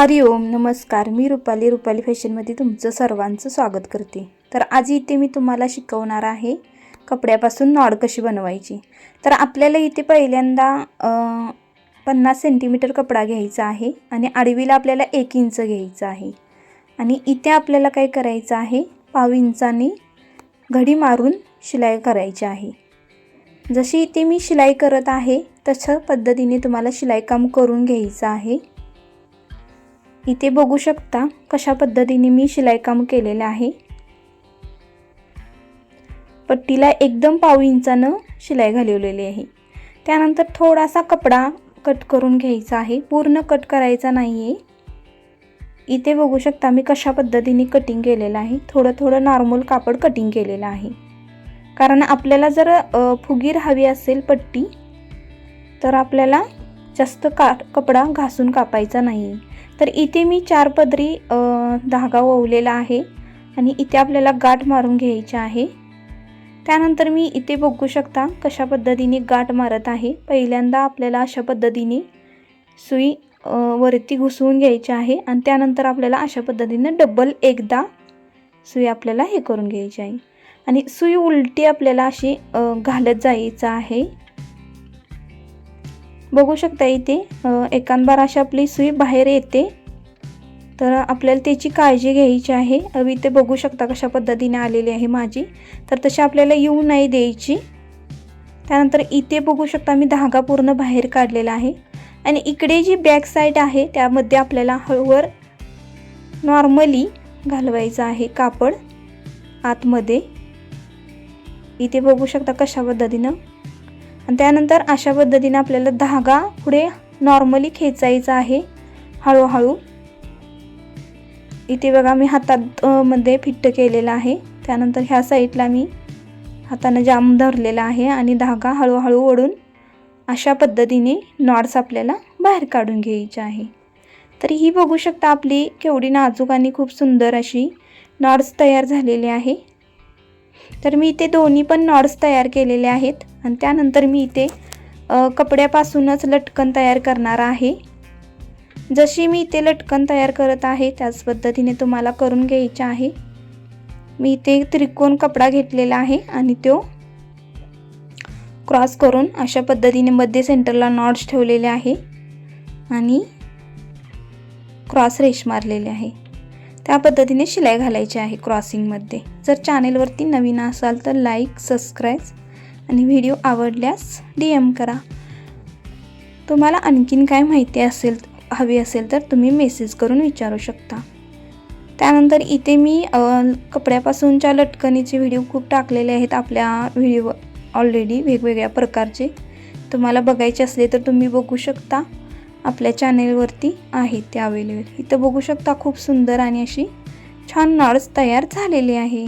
हरिओम नमस्कार. मी रुपाली रुपाली फॅशनमध्ये तुमचं सर्वांचं स्वागत करते. तर आज इथे मी तुम्हाला शिकवणार आहे कपड्यापासून नॉड कशी बनवायची. तर आपल्याला इथे पहिल्यांदा पन्नास सेंटीमीटर कपडा घ्यायचा आहे आणि आडवीला आपल्याला एक इंच घ्यायचं आहे. आणि इथे आपल्याला काय करायचं आहे पाव इंचाने घडी मारून शिलाई करायची आहे. जशी इथे मी शिलाई करत आहे तशा पद्धतीने तुम्हाला शिलाई काम करून घ्यायचं आहे. इथे बघू शकता कशा पद्धतीने मी शिलाई काम केलेलं आहे. पट्टीला एकदम पाव इंचानं शिलाई घालवलेली आहे. त्यानंतर थोडासा कपडा कट करून घ्यायचा आहे. पूर्ण कट करायचा नाही आहे इथे बघू शकता मी कशा पद्धतीने कटिंग केलेलं आहे. थोडं थोडं नॉर्मल कापड कटिंग केलेलं आहे. कारण आपल्याला जर फुगीर हवी असेल पट्टी तर आपल्याला जास्त का कपडा घासून कापायचा नाही तर इथे मी चार पदरी धागा ओवलेला आहे आणि इथे आपल्याला गाठ मारून घ्यायची आहे. त्यानंतर मी इथे बघू शकता कशा पद्धतीने गाठ मारत आहे. पहिल्यांदा आपल्याला अशा पद्धतीने सुई वरती घुसवून घ्यायची आहे आणि त्यानंतर आपल्याला अशा पद्धतीने डबल एकदा सुई आपल्याला हे करून घ्यायची आहे. आणि सुई उलटी आपल्याला अशी घालत जायचं आहे. बघू शकता इथे एकांबार अशी आपली सुई बाहेर येते. तर आपल्याला त्याची काळजी घ्यायची आहे. अ, इथे बघू शकता कशा पद्धतीने आलेली आहे माझी. तर तशी आपल्याला येऊ नाही द्यायची. त्यानंतर इथे बघू शकता मी धागा पूर्ण बाहेर काढलेला आहे. आणि इकडे जी बॅक साईड आहे त्यामध्ये आपल्याला हळूवर नॉर्मली घालवायचं आहे कापड आतमध्ये. इथे बघू शकता कशा पद्धतीनं आणि त्यानंतर अशा पद्धतीने आपल्याला धागा पुढे नॉर्मली खेचायचा आहे. हळूहळू. इथे बघा मी हातात मध्ये फिट्ट केलेलं आहे. त्यानंतर ह्या साईडला मी हातानं जाम धरलेला आहे आणि धागा हळूहळू ओढून अशा पद्धतीने नॉट्स आपल्याला बाहेर काढून घ्यायचे आहे. तर ही बघू शकता आपली केवढी नाजूक आणि खूप सुंदर अशी नॉट्स तयार झालेली आहे. तर मी इथे दोन्ही पण नॉट्स तयार केलेले आहेत. आणि त्यानंतर मी इथे कपड्यापासूनच लटकन तयार करणार आहे. जशी मी इथे लटकन तयार करत आहे त्याच पद्धतीने तुम्हाला करून घ्यायचे आहे. मी इथे त्रिकोण कपडा घेतलेला आहे आणि तो क्रॉस करून अशा पद्धतीने मध्ये सेंटरला नॉट्स ठेवलेले आहे आणि क्रॉस रेश मारलेले आहे. त्या पद्धतीने शिलाई घालायची आहे क्रॉसिंगमध्ये. जर चॅनेलवरती नवीन असाल तर लाईक सबस्क्राईब आणि व्हिडिओ आवडल्यास डी एम करा. तुम्हाला आणखीन काय माहिती असेल हवी असेल तर तुम्ही मेसेज करून विचारू शकता. त्यानंतर इथे मी कपड्यापासूनच्या लटकणीचे व्हिडिओ खूप टाकलेले आहेत. आपल्या व्हिडिओ ऑलरेडी वेगवेगळ्या प्रकारचे. तुम्हाला बघायचे असले तर तुम्ही बघू शकता. आपल्या चॅनेलवरती आहेत ते अवेलेबल इथं बघू शकता खूप सुंदर आणि अशी छान नॉड्स तयार झालेली आहे.